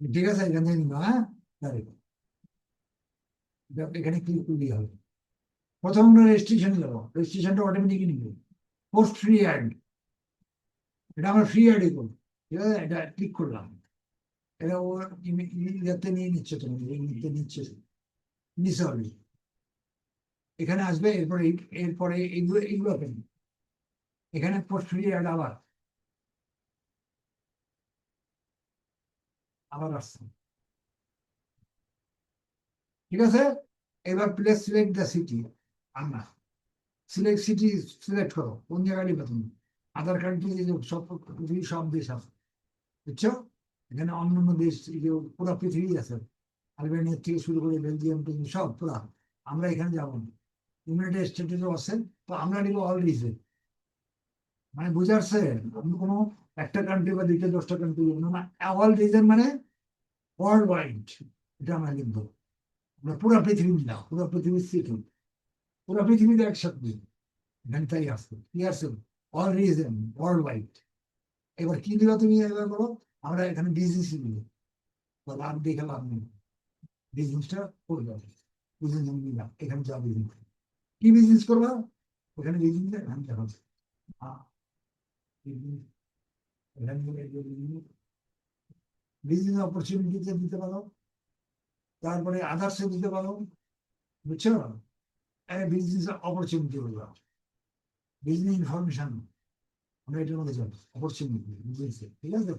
ঠিক আছে এখান থেকে নিবা এখানে ক্লিক করলেই হবে প্রথম রেজিস্ট্রেশন যাব রেজিস্ট্রেশনটা অটোমেটিকই নিবে। পোস্ট ফ্রি অ্যাড এটা আমরা ফ্রি অ্যাডই করব। ঠিক আছে? এটা ক্লিক করলাম। এটা ও ইয়াতে নিয়ে নিচ্ছে তুমি নিতে নিচ্ছে। নিচে হবে। এখানে আসবে, এরপরে এরপরে এইগুলো এইগুলো এখানে পোস্ট ফ্রি অ্যাড আবার। আবার আসছে। ঠিক আছে? এবার প্লেস সিলেক্ট দ্য সিটি আমরা সিলেক্ট সিটি সিলেক্ট করো। কোন জায়গায় নিবে তুমি? কার্ড দিয়ে সব পৃথিবীর সব দেশ আছে। বুঝছ? এখানে অন্যান্য দেশ পুরো পৃথিবী আছে। আলবেনিয়া থেকে শুরু করে বেলজিয়াম টেলজিয়াম সব পুরা। আমরা এখানে যাব না। ইউনাইটেড স্টেটেসও আছে। তো আমরা নিব অল রিজন মানে বুঝাচ্ছে আমি কোনো একটা কান্ট্রি বা দুইটা দশটা কান্ট্রি বলব না অল রিজন মানে ওয়ার্ল্ড ওয়াইড এটা আমরা লিখব আমরা পুরো পৃথিবী না পুরো পৃথিবীর সিটি পুরো পৃথিবীতে একসাথে এখানে তাই আসছে কি আসছে অল রিজন ওয়ার্ল্ড ওয়াইড এবার কি দিবা তুমি এবার বলো? আমরা এখানে বিজনেস তো লাভ দেখে লাভ নেই। বিজনেসটা করে যাবে। বিজনেস দিলাম, এখানে যা বিজনেস কি বিজনেস করবা? ওখানে বিজনেস এখানে দেখো বিজনেস অপরচুনিটিতে দিতে পারো, তারপরে আদার্সে দিতে পারো, বুঝছ? বিজনেস অপরচুনিটি বলবা বিজনেস ইনফরমেশন আমরা এটার মধ্যে যাব। অপরচুনিটি বিজনেসে ঠিক আছে?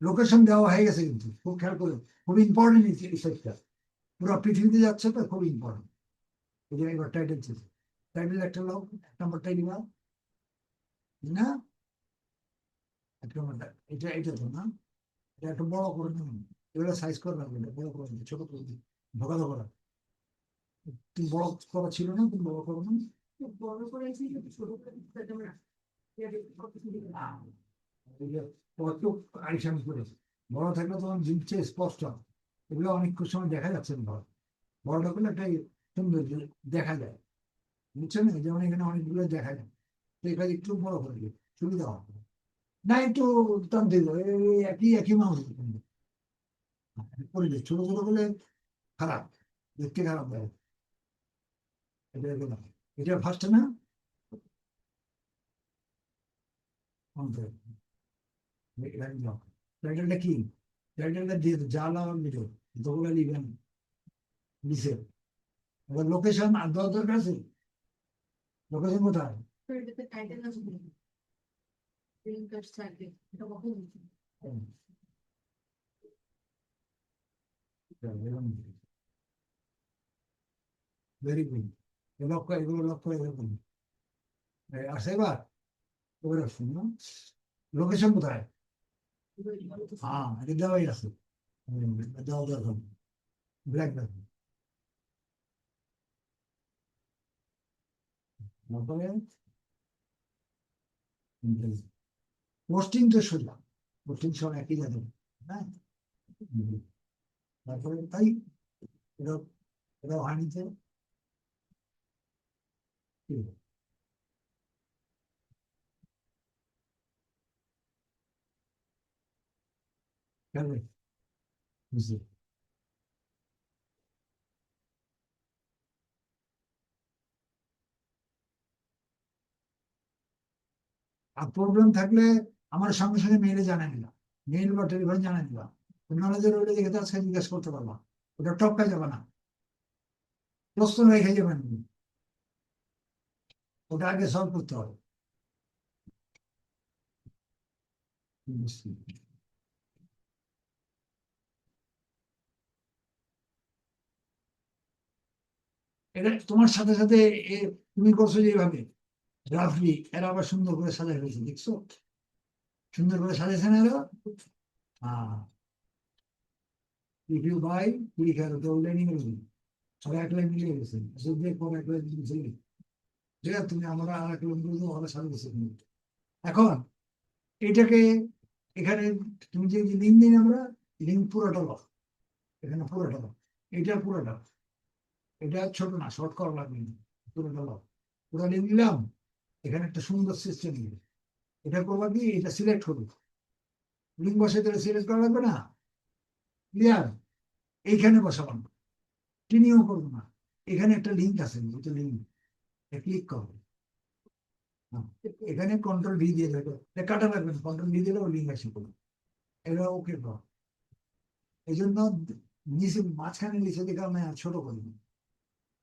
লোকেশন দেওয়া হয়ে গেছে কিন্তু, খুব খেয়াল করে। খুব ইম্পর্টেন্ট সাইটটা পুরো পৃথিবীতে যাচ্ছে তো, খুব ইম্পর্টেন্ট এই যে এবার টাইটেল ছিল টাইটেল একটা লোক নম্বরটাই নিবা না? এটা এটা তো না। এটা একটু বড় করে দিন সাইজ বড় করে দিন ছোট করে দিন ধোকা তুমি বড় করা ছিল না তুমি বড় করো না। বড় থাকলে তখন স্পষ্ট। এগুলো অনেক সময় দেখা যাচ্ছে বড়। বড়টা করলে একটা সুন্দর দেখা যায়। বুঝছেন? যেমন এখানে অনেকগুলো দেখা যায়। এখানে একটু বড় করে সুবিধা হবে। না, একটু তান্ত্রিক এই একই একই মানুষ পরিবেশ, ছোট ছোট করলে খারাপ, দেখতে খারাপ এটা এটা ফার্স্টে না? কি? এবার লোকেশন লোকেশন কোথায়? তো এটাতে টাইটেল আছে গ্রিন কার্ড থাকবে এটা কখন ভেরি গুড লক্ষ্য এগুলো লক্ষ্য এরকম আসে এবার এবার আসুন না লোকেশন কোথায় হ্যাঁ এটা দেওয়াই আছে হুম, দেওয়া দেখুন ব্ল্যাক দেখুন তারপরে পোস্টিং তো সোজা পোস্টিং সব একই যাবে হ্যাঁ? তারপরে তাই এটা এটা হানিতে বুঝলি? আর প্রবলেম থাকলে আমার সঙ্গে সঙ্গে মেইলে জানাই নিলাম। মেইল বা টেলিফোন জানাই দিলাম নলেজের ওইটা দেখে তো আজকে জিজ্ঞেস করতে পারবা ওটা টপকায় যাবে না। প্রশ্ন রেখে যাবেন ওটা আগে সলভ করতে হবে। এটা তোমার সাথে সাথে তুমি করছ যেভাবে রাফলি এরা আবার সুন্দর করে সাজাই হয়েছে দেখছ? সুন্দর করে সাজাইছে এরা? হ্যাঁ। গেছে। তুমি আমরা এখন। এটাকে এখানে তুমি যে আমরা এখানে এটা এটা ছোট না শর্ট করা লাগবে পুরোটা লও পুরো লিঙ্ক দিলাম এখানে একটা সুন্দর সিস্টেম এটা করবা কি? এটা সিলেক্ট করবে লিঙ্ক বসে তাহলে সিলেক্ট করা লাগবে না? ক্লিয়ার এইখানে বসাবাম টিনিও করব না। এখানে একটা লিঙ্ক আছে দুটো লিঙ্ক ক্লিক করো। হ্যাঁ, এখানে কন্ট্রোল ভি দিয়ে দেবে। কাটা লাগবে না কন্ট্রোল ভি দিলে ও লিঙ্ক আসে করবে এটা ওকে কর। এই জন্য নিচে মাঝখানে নিচে দেখে আমি ছোট করিনি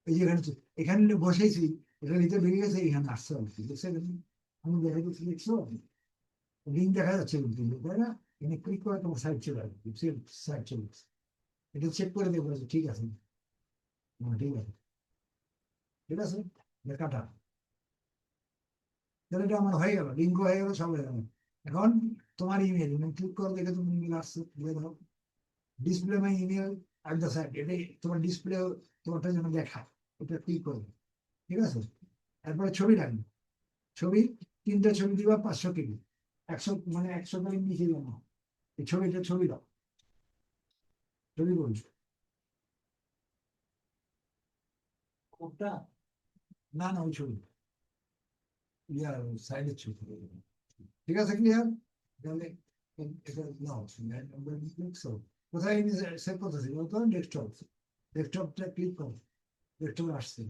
এই যে এখানে তো- এখানে বসেছি এটা নিচে বেরিয়ে গেছে এখানে আসছে আর কি দেখছেন আমি দেখা যাচ্ছে দেখছ লিঙ্ক দেখা যাচ্ছে কিন্তু তাই না এখানে ক্লিক করে তোমার সাইড চলে আসবে সাইড চলে আসবে এটা চেক করে দেখব ঠিক আছে ঠিক আছে ঠিক আছে এটা কাটা তাহলে এটা আমার হয়ে গেল লিঙ্ক হয়ে গেল সব হয়ে গেল এখন তোমার ইমেল ক্লিক করে দেখে তুমি ইমেল আসছে দিয়ে দাও display my email at the side এটাই তোমার ডিসপ্লে তোমারটা যেন দেখায় এটা ক্লিক করবে ঠিক আছে? তারপরে ছবি রাখবে। ছবি, তিনটা ছবি দিবা পাঁচশো কেজি। একশো মানে একশো কেবি নিচে দেবো এই ছবিটা ছবি দাও। ছবি বলছো। না না, ওই ছবি। ইয়ার সাইডের ছবি। ঠিক আছে ক্লিয়ার তাহলে কোথায় সেভ করতেছি ডেস্কটপ ডেস্কটপটা ক্লিক করো। ডেস্কটপে আসছে।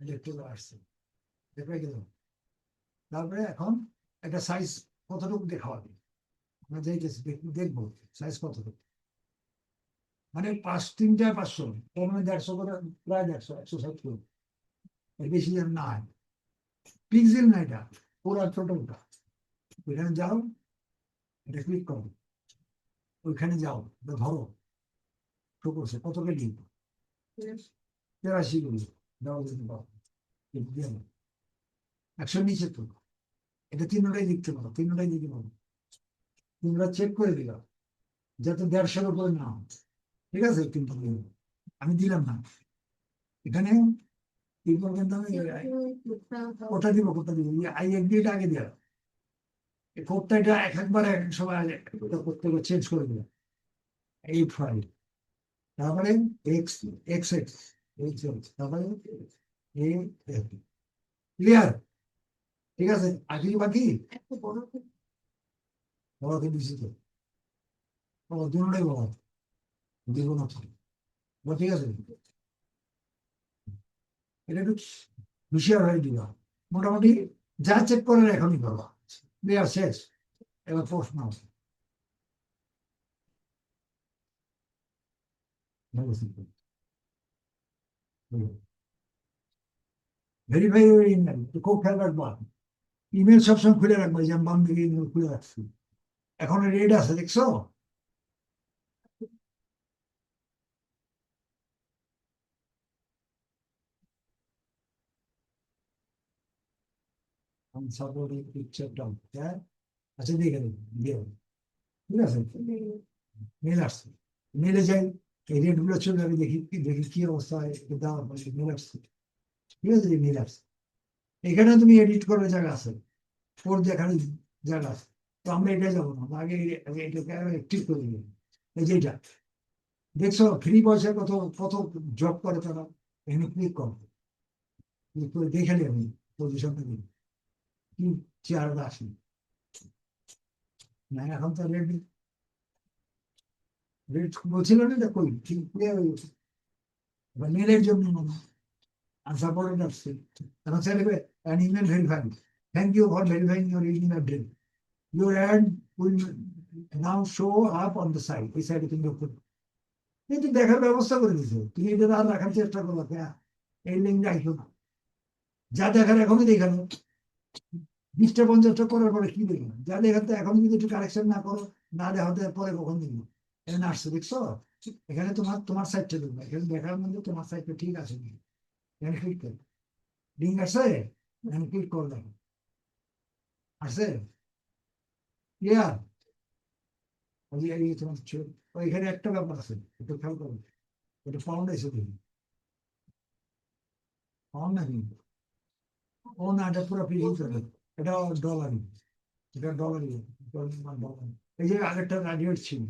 ডেস্কটপে আসছে দেখে গেল। তারপরে এখন একটা সাইজ কতটুকু দেখাবে? আমরা যাইতেছি দেখব সাইজ কতটুকু। মানে পাঁচ তিনটা পাঁচশো তার মানে দেড়শো করে প্রায় দেড়শো একশো করে এর বেশি যেন না হয় পিক্সেল না এটা পুরো টোটালটা ওইখানে যাও এটা ক্লিক করো। ওইখানে যাও ধরো। শো করছে কত কেজি তেরাশি। কেজি একশো নিচে তো এটা তিনটাই লিখতে পারো তিনটাই দিতে পারো তিনটা চেক করে দিলাম যাতে দেড়শোর উপরে না হয়। ঠিক আছে কিন্তু আমি দিলাম না এখানে কি করবেন আমি দিব কোনটা দিব আই এক আগে দেওয়া এই এক একবার এক এক সময় করতে চেঞ্জ করে দিলাম এই ফাইল তারপরে এক্স এক্স এক্স ক্লিয়ার ঠিক আছে? কিছু বাকি? বড়কে দিচ্ছি তো। দুটাই বড় দিব না ঠিক আছে? এটা একটু হুশিয়ার হয়ে দিবা। মোটামুটি যা চেক করার এখনই করবা ক্লিয়ার শেষ? এবার পোস্ট নাও ভেরিফাই ইমেল খুব খেয়াল রাখবা ইমেল সবসময় খুলে রাখবা যে আমি বাম দিকে ইমেল খুলে রাখছি এখন রেড আছে দেখছ unsupported picture down হ্যাঁ আচ্ছা দেখে দেবো দিয়ে দেবো। ঠিক আছে মেল আসছে মেলে যাই এই রেটগুলো চলে আমি দেখি দেখি কি অবস্থা হয় এটা দেওয়ার পরে মেল আসছে ঠিক আছে মেল আসছে এখানে তুমি এডিট করার জায়গা আছে। ফোর দেখার জায়গা আছে। তো আমরা এটা যাব না। আগে আগে এটাকে অ্যাক্টিভ করে দিই এই যে এটা। দেখছ ফ্রি পয়সা কত কত জব করে তারা। এখানে ক্লিক করে। দেখে নিই আমি পজিশনটা দিই কি। চেয়ারটা আসে না, এখন তো রেড বলছিল না কই ঠিক clear হয়ে গেছে। এবার মেলের জন্য আনসাপোর্টেড আসছে এখন sir an email verified thank you for verifying your email address your ad will now show up on the site সাইডে তুমি উপর কিন্তু দেখার ব্যবস্থা করে দিছো তুমি এটা আর রাখার চেষ্টা করো এই লিঙ্ক না যা দেখার এখনই দেখানো বিশটা পঞ্চাশটা করার পরে কি দেখবে? যা দেখাতে এখন যদি একটু কারেকশন না করো, না দেখাতে পরে কখন দেখব? এখানে দেখছ এখানে তোমার তোমার সাইডটা দেখবে। এখানে দেখার মধ্যে তোমার সাইডটা ঠিক আছে কি এখানে ক্লিক করো। লিঙ্ক এখানে ক্লিক করো দেখো। ক্লিয়ার তোমার একটা ব্যাপার আছে। একটু খেয়াল করো। এটা পাউন্ড এসে দেখি পাউন্ড নাকি ও না, এটা পুরো ফিজিক্স এটা ডলার এটা ডলার এই যে আরেকটা রাডিয়েট ছিল।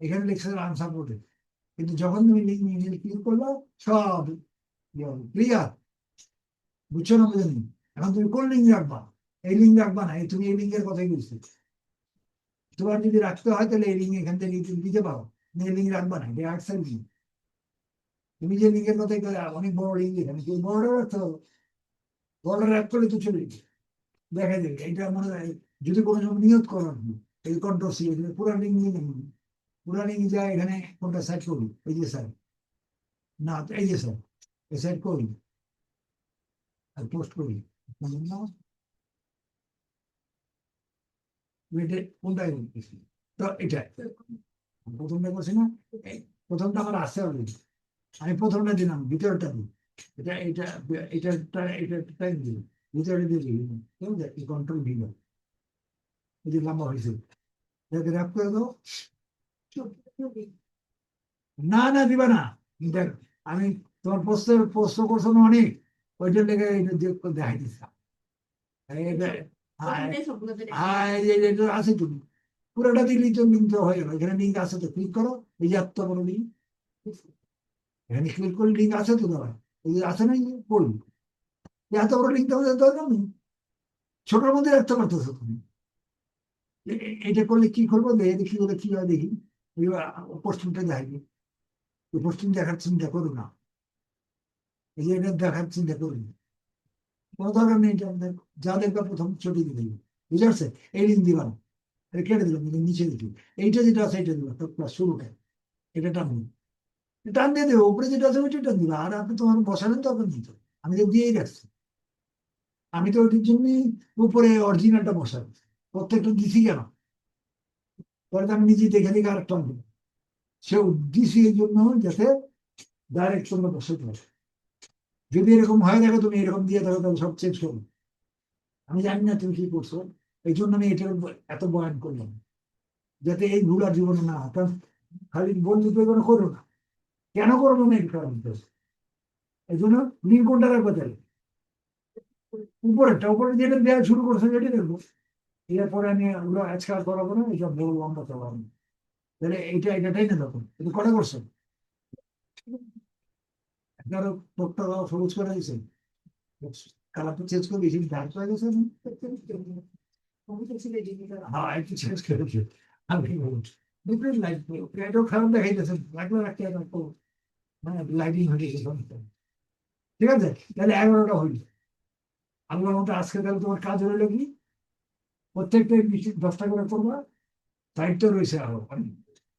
এখানে লিখছে আনসাপোর্টেড কিন্তু যখন তুমি ক্লিক করল, সব ক্লিয়ার বুঝছ না বুঝেনি এখন তুমি কোন লিঙ্ক রাখবা? এই লিঙ্ক রাখবা না তুমি এই লিঙ্কের কথাই বলছো। তোমার যদি রাখতে হয়, তাহলে এই লিঙ্ক এখান থেকে দিতে পারো। এই লিঙ্ক রাখবা না, এটা আর্টসেল লিঙ্ক তুমি যে লিঙ্কের কথাই অনেক বড় লিঙ্ক এখানে। কেউ বড় রাখতে হবে বড় রাখ করলে তো চলে দেখা যাবে এটা মনে হয়, যদি কোনো সময় নিয়ত করো এই কন্ট্রোল সি পুরো লিঙ্ক নিয়ে পুরো যায় এখানে কোনটা সাইড করি এই যে স্যার না, এই যে স্যার এই সাইড করি আর পোস্ট করি না? এটা। করছি না? প্রথমটা আমার আসতে হবে। আমি প্রথমটা দিলাম, ভিতরটা দিই। এটা এটা এটা এটা টাইম দিই। ভিতরে এই কন্ট্রোল দিল এই যে লম্বা হয়েছে। র্যাপ করে দাও। না না দিবা না। দেখ আমি তোমার প্রশ্ন প্রশ্ন করছ না অনেক ওইটার লেগে দেখাই দিচ্ছিলাম আছে তুমি পুরোটা দিলেই তো লিঙ্ক হয়ে গেল। এখানে লিঙ্ক আছে তো ক্লিক করো। এই যে লিঙ্ক। এখানে ক্লিক করলে লিঙ্ক আছে তো দাদা? এই যে আছে না এই এত বড় লিঙ্ক তোমাদের দরকার নেই। ছোটোর মধ্যে তুমি। এটা করলে কি করব? দেখে বলে কি হয় দেখি। পশ্চিমটা দেখি পশ্চিম দেখার চিন্তা করো না। এই যে দেখার চিন্তা করুন কোনো নেই, যা দেখবে প্রথম ছবি দিয়ে দেবে বুঝতে পারছে? এই লিঙ্ক দিবা না। কেটে দিলাম নিচে দিচ্ছি এইটা যেটা আছে, এটা দিবা। তো প্লাস শুরুটা। এটা টান টান দিয়ে দেবে। উপরে যেটা আছে, ওইটা টান দিবা। আর আপনি তোমার বসালেন তখন দিত আমি তো দিয়েই রাখছি। আমি তো ওইটির জন্যই উপরে অরিজিনালটা বসাবো। প্রত্যেকটা দিছি কেন? পরে আমি নিজে দেখে দেখে আরেকটা আনব। সে দিছি এই জন্য যাতে ডাইরেক্ট তোমরা বসাতে পারো যদি এরকম হয়, দেখো তুমি এরকম দিয়ে থাকো, তাহলে সব চেঞ্জ করো। আমি জানি না তুমি কি করছ, এই জন্য আমি এটা এত বয়ান করলাম। যাতে এই ভুল আর জীবনে না কারণ খালি বন্ধু তো এগুলো করো না। কেন করব না এটা কারণ। এই জন্য রাখব তাহলে উপরেরটা উপরে যেটা দেওয়া শুরু করছে যেটা দেখব এরপরে আমি ওগুলো আজকে আর করাবো না, এইসব লম্বা চালাবো না। তাহলে এইটা এটাটাই না তখন এটা কটা করছে? আপনারও টোকটা সবুজ করে দিয়েছে। চেঞ্জ করে বেশি ডার্ক হয়ে গেছে না? হ্যাঁ একটু চেঞ্জ করেছে আমি বলছি ডিফারেন্ট লাইট খারাপ লাগলে রাখতে মানে লাইটিং হয়ে গেছে ঠিক আছে? তাহলে এগারোটা হইল। আল্লাহর মতো আজকে তাহলে তোমার কাজ হইল কি? প্রত্যেকটা বেশি দশটা করে করবা দায়িত্ব রয়েছে আরও অনেক।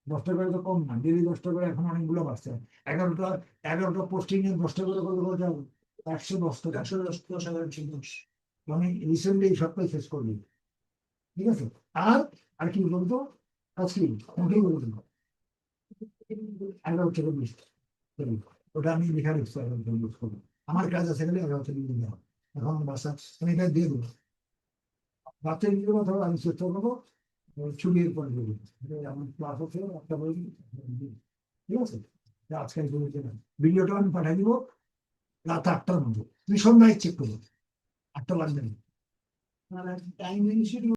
দশটা করে তো কম না ডেলি দশটা করে এখন অনেকগুলো বাড়ছে। এগারোটা এগারোটা পোস্টিং এ দশটা করে কত হবে? একশো দশটা একশো দশ দশ এগারো দশ। মানে রিসেন্টলি এই সপ্তাহে শেষ করবি ঠিক আছে? আর আর কি বলতো? আজকে ওটাই বলে দেবো এগারো থেকে বিশ। ওটা আমি লেখা রেখেছি আমার কাজ আছে গেলে এগারো থেকে এখন বাসা আমি এটা দিয়ে দেবো। রাত্রে নিজের তাহলে আমি চেষ্টা করব ছুটির পরে দেবো। আমার ক্লাস হচ্ছে, একটা বই ঠিক আছে? আজকে এই বইটা না। ভিডিওটা আমি পাঠিয়ে দিব, রাত আটটার মধ্যে। তুমি সন্ধ্যায় চেক করব আটটা লাগবে না টাইম